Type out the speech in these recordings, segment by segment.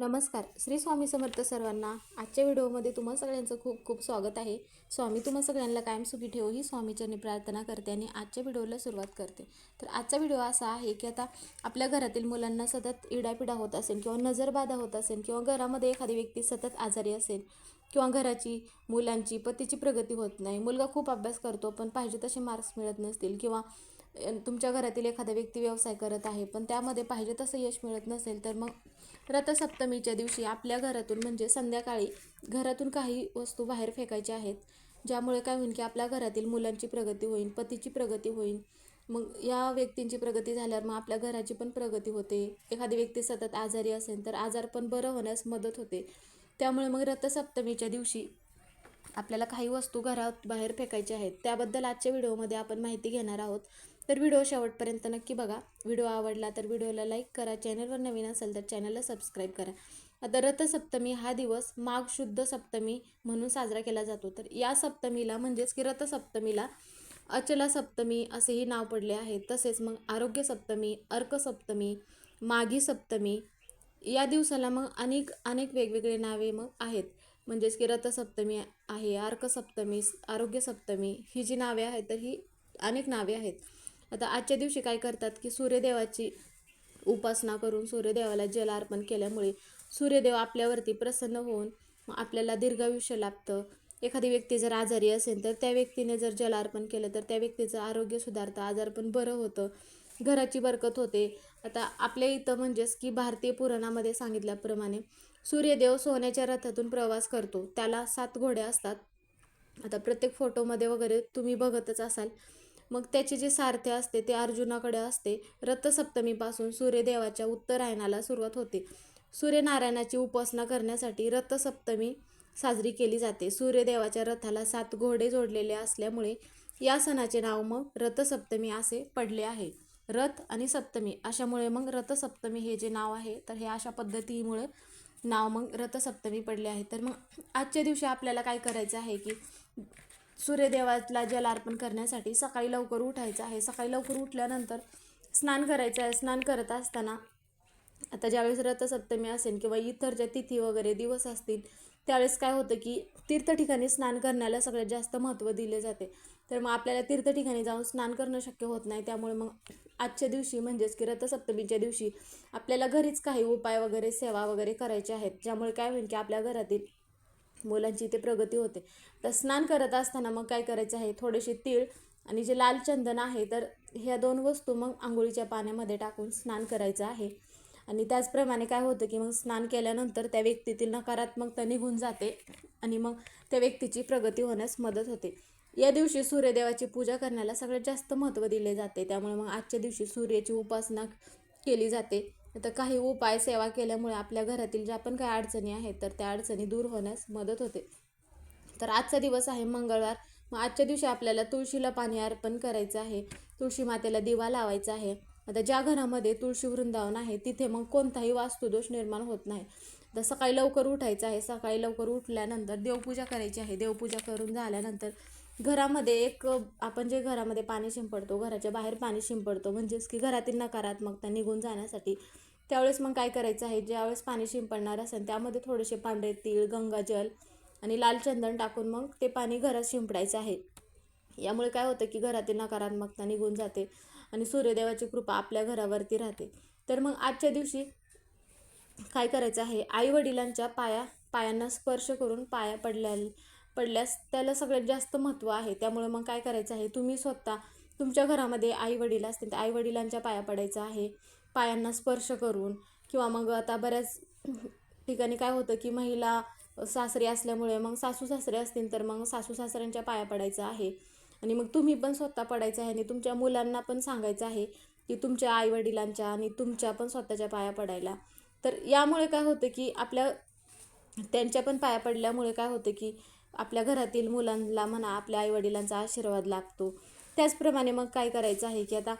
नमस्कार. श्री स्वामी समर्थ सर्वांना आजच्या व्हिडिओमध्ये तुम्हा सगळ्यांचं खूप खूप स्वागत आहे. स्वामी तुम्हा सगळ्यांना कायम सुखी ठेवू ही स्वामीचरणी प्रार्थना करते आणि आजच्या व्हिडिओला सुरुवात करते. तर आजचा व्हिडिओ असा आहे की आता आपल्या घरातील मुलांना सतत इडापिडा होत असेल किंवा नजरबाधा होत असेल किंवा घरामध्ये एखादी व्यक्ती सतत आजारी असेल किंवा घराची मुलांची पतीची प्रगती होत नाही मुलगा खूप अभ्यास करतो पण पाहिजे तसे मार्क्स मिळत नसतील किंवा तुमच्या घरातील एखादा व्यक्ती व्यवसाय करत आहे पण त्यामध्ये पाहिजे तसं यश मिळत नसेल तर मग रथसप्तमीच्या दिवशी आपल्या घरातून म्हणजे संध्याकाळी घरातून काही वस्तू बाहेर फेकायच्या आहेत ज्यामुळे काय होईल की आपल्या घरातील मुलांची प्रगती होईल पतीची प्रगती होईल. मग या व्यक्तींची प्रगती झाल्यावर मग आपल्या घराची पण प्रगती होते. एखादी व्यक्ती सतत आजारी असेल तर आजार पण बरं होण्यास मदत होते. त्यामुळे मग रथसप्तमीच्या दिवशी आपल्याला काही वस्तू घरात बाहेर फेकायच्या आहेत. त्याबद्दल आजच्या व्हिडिओमध्ये आपण माहिती घेणार आहोत. तर व्हिडिओ शेवटपर्यंत नक्की बघा. व्हिडिओ आवडला तर व्हिडिओला लाईक करा. चॅनलवर नवीन असेल तर चॅनलला सबस्क्राईब करा. आता रथसप्तमी हा दिवस माघ शुद्ध सप्तमी म्हणून साजरा केला जातो. तर या सप्तमीला म्हणजेच की रथसप्तमीला अचला सप्तमी असेही नाव पडले आहे. तसेच मग आरोग्य सप्तमी अर्क सप्तमी माघी सप्तमी या दिवसाला मग अनेक अनेक वेगवेगळे नावे मग आहेत. म्हणजेच की रथसप्तमी आहे अर्क सप्तमी आरोग्य सप्तमी ही जी नावे आहेत तर ही अनेक नावे आहेत. आता आजच्या दिवशी काय करतात की सूर्यदेवाची उपासना करून सूर्यदेवाला जल अर्पण केल्यामुळे सूर्यदेव आपल्यावरती प्रसन्न होऊन आपल्याला दीर्घायुष्य लाभतं. एखादी व्यक्ती जर आजारी असेल तर त्या व्यक्तीने जर जल अर्पण केलं तर त्या व्यक्तीचं आरोग्य सुधारतं आजार पण बरं होतं घराची बरकत होते. आता आपल्या इथं म्हणजेच की भारतीय पुराणामध्ये सांगितल्याप्रमाणे सूर्यदेव सोन्याच्या रथातून प्रवास करतो. त्याला सात घोडे असतात. आता प्रत्येक फोटोमध्ये वगैरे तुम्ही बघतच असाल. मग त्याचे जे सारथे असते ते अर्जुनाकडे असते. रथसप्तमीपासून सूर्यदेवाच्या उत्तरायणाला सुरुवात होते. सूर्यनारायणाची उपासना करण्यासाठी रथसप्तमी साजरी केली जाते. सूर्यदेवाच्या रथाला सात घोडे जोडलेले असल्यामुळे या सणाचे नाव मग रथसप्तमी असे पडले आहे. रथ आणि सप्तमी अशामुळे मग रथसप्तमी हे जे नाव आहे तर हे अशा पद्धतीमुळे नाव मग रथसप्तमी पडले आहे. तर मग आजच्या दिवशी आपल्याला काय करायचं आहे की सूर्यदेवाला जल अर्पण करण्यासाठी सकाळी लवकर उठायचं आहे. सकाळी लवकर उठल्यानंतर स्नान करायचं आहे. स्नान करत असताना आता ज्यावेळेस रथसप्तमी असेल किंवा इतर ज्या तिथी वगैरे दिवस असतील त्यावेळेस काय होतं की तीर्थ ठिकाणी स्नान करण्याला सगळ्यात जास्त महत्त्व दिले जाते. तर मग आपल्याला तीर्थ ठिकाणी जाऊन स्नान करणं शक्य होत नाही. त्यामुळे मग आजच्या दिवशी म्हणजेच की रथसप्तमीच्या दिवशी आपल्याला घरीच काही उपाय वगैरे सेवा वगैरे करायचे आहेत. ज्यामुळे काय होईल की आपल्या घरातील मुलांची इथे प्रगती होते. तर स्नान करत असताना मग काय करायचं आहे? थोडेसे तीळ आणि जे लाल चंदन आहे तर ह्या दोन वस्तू मग आंघोळीच्या पाण्यामध्ये टाकून स्नान करायचं आहे. आणि त्याचप्रमाणे काय होतं की मग स्नान केल्यानंतर त्या व्यक्तीतील नकारात्मकता निघून जाते आणि मग त्या व्यक्तीची प्रगती होण्यास मदत होते. या दिवशी सूर्यदेवाची पूजा करण्याला सगळ्यात जास्त महत्त्व दिले जाते. त्यामुळे मग आजच्या दिवशी सूर्याची उपासना केली जाते. तर काही उपाय सेवा केल्यामुळे आपल्या घरातील ज्या पण काही अडचणी आहेत तर त्या अडचणी दूर होण्यास मदत होते. तर आजचा दिवस आहे मंगळवार. मग आजच्या दिवशी आपल्याला तुळशीला पाणी अर्पण करायचं आहे. तुळशी मातेला दिवा लावायचा आहे. आता ज्या घरामध्ये तुळशी वृंदावन आहे तिथे मग कोणताही वास्तुदोष निर्माण होत नाही. तर सकाळी लवकर उठायचं आहे. सकाळी लवकर उठल्यानंतर देवपूजा करायची आहे. देवपूजा करून झाल्यानंतर घरामध्ये एक आपण जे घरामध्ये पाणी शिंपडतो घराच्या बाहेर पाणी शिंपडतो म्हणजेच की घरातील नकारात्मकता निघून जाण्यासाठी त्यावेळेस मग काय करायचं आहे? ज्यावेळेस पाणी शिंपडणार असेल त्यामध्ये थोडेसे पांढरे तीळ गंगाजल आणि लाल चंदन टाकून मग ते पाणी घरात शिंपडायचं आहे. यामुळे काय होतं की घरातील नकारात्मकता निघून जाते आणि सूर्यदेवाची कृपा आपल्या घरावरती राहते. तर मग आजच्या दिवशी काय करायचं आहे? आई वडिलांच्या पाया पायांना स्पर्श करून पाया पडल्या पडल्यास त्याला सगळ्यात जास्त महत्त्व आहे. त्यामुळे मग काय करायचं आहे? तुम्ही स्वतः तुमच्या घरामध्ये आई वडील असतील तर आई वडिलांच्या पाया पडायचं आहे. पायांना स्पर्श करून किंवा मग आता बऱ्याच ठिकाणी काय होतं की महिला सासरी असल्यामुळे मग सासू सासरे असतील तर मग सासू सासऱ्यांच्या पाया पडायचं आहे. आणि मग तुम्ही पण स्वतः पडायचं आहे आणि तुमच्या मुलांना पण सांगायचं आहे की तुमच्या आईवडिलांच्या आणि तुमच्या पण स्वतःच्या पाया पडायला. तर यामुळे काय होतं की आपल्या त्यांच्या पण पाया पडल्यामुळे काय होतं की आपल्या घरातील मुलांना म्हणा आपल्या आईवडिलांचा आशीर्वाद लागतो. त्याचप्रमाणे मग काय करायचं आहे की आता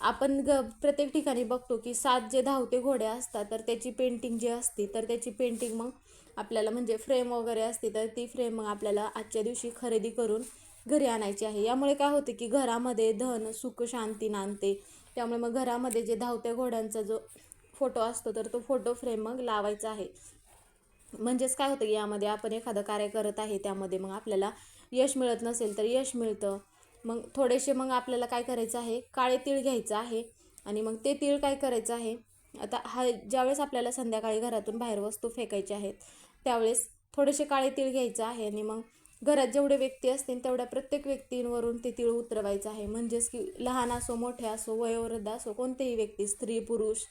आपण ग प्रत्येक ठिकाणी बघतो की सात जे धावते घोडे असतात तर त्याची पेंटिंग जी असते तर त्याची पेंटिंग मग आपल्याला म्हणजे फ्रेम वगैरे असते तर ती फ्रेम मग आपल्याला आजच्या दिवशी खरेदी करून घरी आणायची आहे. यामुळे काय होते की घरामध्ये धन सुख शांती नांदते. त्यामुळे मग घरामध्ये जे धावत्या घोड्यांचा जो फोटो असतो तर तो फोटो फ्रेम मग लावायचा आहे. म्हणजेच काय होतं की यामध्ये आपण एखादं कार्य करत आहे त्यामध्ये मग आपल्याला यश मिळत नसेल तर यश मिळतं. मग थोडेसे मग आपल्याला काय करायचं आहे? काळे तीळ घ्यायचं आहे आणि मग ते तीळ काय करायचं आहे? आता हा ज्यावेळेस आपल्याला संध्याकाळी घरातून बाहेर वस्तू फेकायच्या आहेत त्यावेळेस थोडेसे काळे तीळ घ्यायचं आहे आणि मग घरात जेवढे व्यक्ती असतील तेवढ्या प्रत्येक व्यक्तींवरून ते तीळ उतरवायचं आहे. म्हणजेच की लहान असो मोठे असो वयोवृद्ध असो कोणतेही व्यक्ती स्त्री पुरुष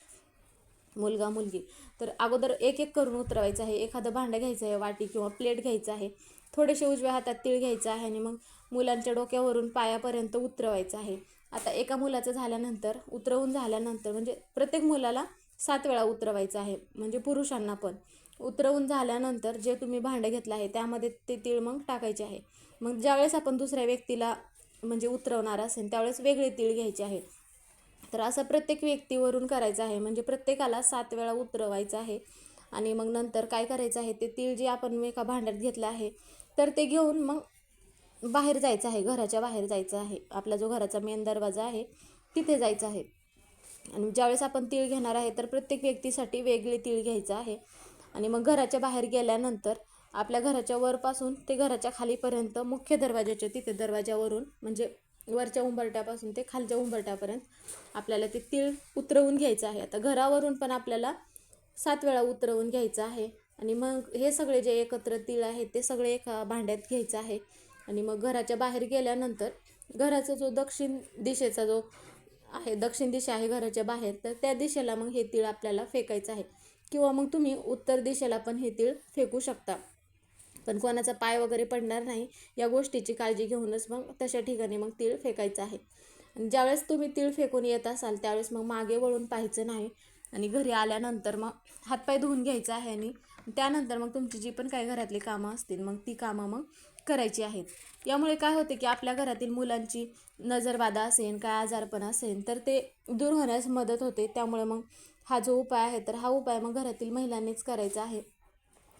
मुलगा मुलगी. तर अगोदर एक एक करून उतरवायचं आहे. एखादं भांडं घ्यायचं आहे वाटी किंवा प्लेट घ्यायचं आहे. थोडेसे उजव्या हातात तीळ घ्यायचं आहे आणि मग मुलांच्या डोक्यावरून पायापर्यंत उतरवायचं आहे. आता एका मुलाचं झाल्यानंतर उतरवून झाल्यानंतर म्हणजे प्रत्येक मुलाला सात वेळा उतरवायचं आहे. म्हणजे पुरुषांना पण. उतरवून झाल्यानंतर जे तुम्ही भांडं घेतलं आहे त्यामध्ये ते तीळ मग टाकायचे आहे. मग ज्यावेळेस आपण दुसऱ्या व्यक्तीला म्हणजे उतरवणार असेल त्यावेळेस वेगळे तीळ घ्यायचे आहे. तर असं प्रत्येक व्यक्तीवरून करायचं आहे. म्हणजे प्रत्येकाला सात वेळा उतरवायचं आहे. आणि मग नंतर काय करायचं आहे? ते तीळ जे आपण एका भांड्यात घेतलं आहे तर ते घेऊन मग बाहेर जायचं आहे. घराच्या बाहेर जायचं आहे. आपला जो घराचा मेन दरवाजा आहे तिथे जायचं आहे. आणि ज्यावेळेस आपण तीळ घेणार आहे तर प्रत्येक व्यक्तीसाठी वेगळे तीळ घ्यायचं आहे. आणि मग घराच्या बाहेर गेल्यानंतर आपल्या घराच्या वरपासून ते घराच्या खालीपर्यंत मुख्य दरवाजाच्या तिथे दरवाजावरून म्हणजे वरच्या उंबरट्यापासून ते खालच्या उंबरट्यापर्यंत आपल्याला ते तीळ उतरवून घ्यायचं आहे. आता घरावरून पण आपल्याला सात वेळा उतरवून घ्यायचं आहे. आणि मग हे सगळे जे एकत्र तीळ आहेत ते सगळे एका भांड्यात घ्यायचं आहे. आणि मग घराच्या बाहेर गेल्यानंतर घराचा जो दक्षिण दिशेचा जो आहे दक्षिण दिशा आहे घराच्या बाहेर तर त्या दिशेला मग हे तीळ आपल्याला फेकायचं आहे. किंवा मग तुम्ही उत्तर दिशेला पण हे तीळ फेकू शकता. पण कोणाचा पाय वगैरे पडणार नाही या गोष्टीची काळजी घेऊनच मग तशा ठिकाणी मग तीळ फेकायचं आहे. आणि ज्यावेळेस तुम्ही तीळ फेकून येत असाल त्यावेळेस मग मागे वळून पाहायचं नाही आणि घरी आल्यानंतर मग हातपाय धुवून घ्यायचं आहे आणि त्यानंतर मग तुमची जी पण काही घरातली कामं असतील मग ती कामं मग करायची आहेत. यामुळे काय होते की आपल्या घरातील मुलांची नजरबाधा असेल काय आजारपण असेल तर ते दूर होण्यास मदत होते. त्यामुळे मग हा जो उपाय आहे तर हा उपाय मग घरातील महिलांनीच करायचा आहे.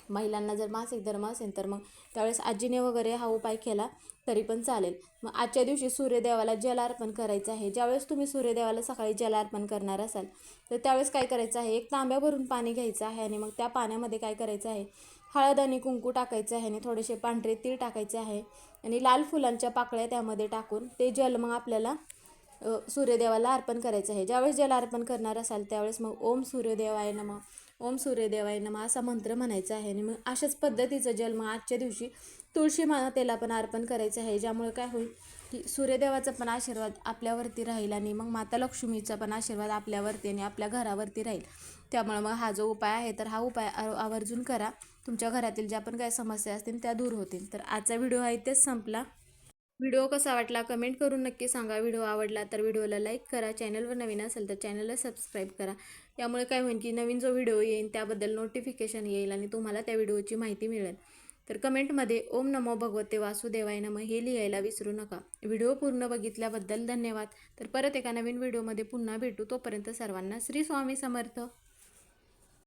महिलांना जर मासिक धर्म असेल तर मग त्यावेळेस आजीने वगैरे हा उपाय केला तरी पण चालेल. मग आजच्या दिवशी सूर्यदेवाला जल अर्पण करायचं आहे. ज्यावेळेस तुम्ही सूर्यदेवाला सकाळी जल अर्पण करणार असाल तर त्यावेळेस काय करायचं आहे? एक तांब्या भरून पाणी घ्यायचं आहे आणि मग त्या पाण्यामध्ये काय करायचं आहे? हळद आणि कुंकू टाकायचं आहे आणि थोडेसे पांढरे तीळ टाकायचे आहे आणि लाल फुलांच्या पाकळ्या त्यामध्ये टाकून ते जल मग आपल्याला सूर्यदेवाला अर्पण करायचं आहे. ज्यावेळेस जल अर्पण करणार असाल त्यावेळेस मग ओम सूर्यदेवाय नम. ओम सूर्यदेवाय नमा असा मंत्र म्हणायचा आहे. आणि मग अशाच पद्धतीचं जन्म आजच्या दिवशी तुळशी मातेला पण अर्पण करायचं आहे. ज्यामुळे काय होईल की सूर्यदेवाचा पण आशीर्वाद आपल्यावरती राहील आणि मग माता लक्ष्मीचा पण आशीर्वाद आपल्यावरती आणि आपल्या घरावरती राहील. त्यामुळे मग हा जो उपाय आहे तर हा उपाय आवर्जून करा. तुमच्या घरातील ज्या पण काही समस्या असतील त्या दूर होतील. तर आजचा व्हिडिओ आहे तेच संपला. व्हिडिओ कसा वाटला कमेंट करून नक्की सांगा. व्हिडिओ आवडला तर व्हिडिओला लाईक करा. चॅनलवर नवीन असेल तर चॅनलला सबस्क्राईब करा. यामुळे काय होईल की नवीन जो व्हिडिओ येईल त्याबद्दल नोटिफिकेशन येईल आणि तुम्हाला त्या व्हिडिओची माहिती मिळेल. तर कमेंटमध्ये ओम नमो भगवते वासुदेवाय नम हे लिहायला विसरू नका. व्हिडिओ पूर्ण बघितल्याबद्दल धन्यवाद. तर परत एका नवीन व्हिडिओमध्ये पुन्हा भेटू. तोपर्यंत सर्वांना श्री स्वामी समर्थ.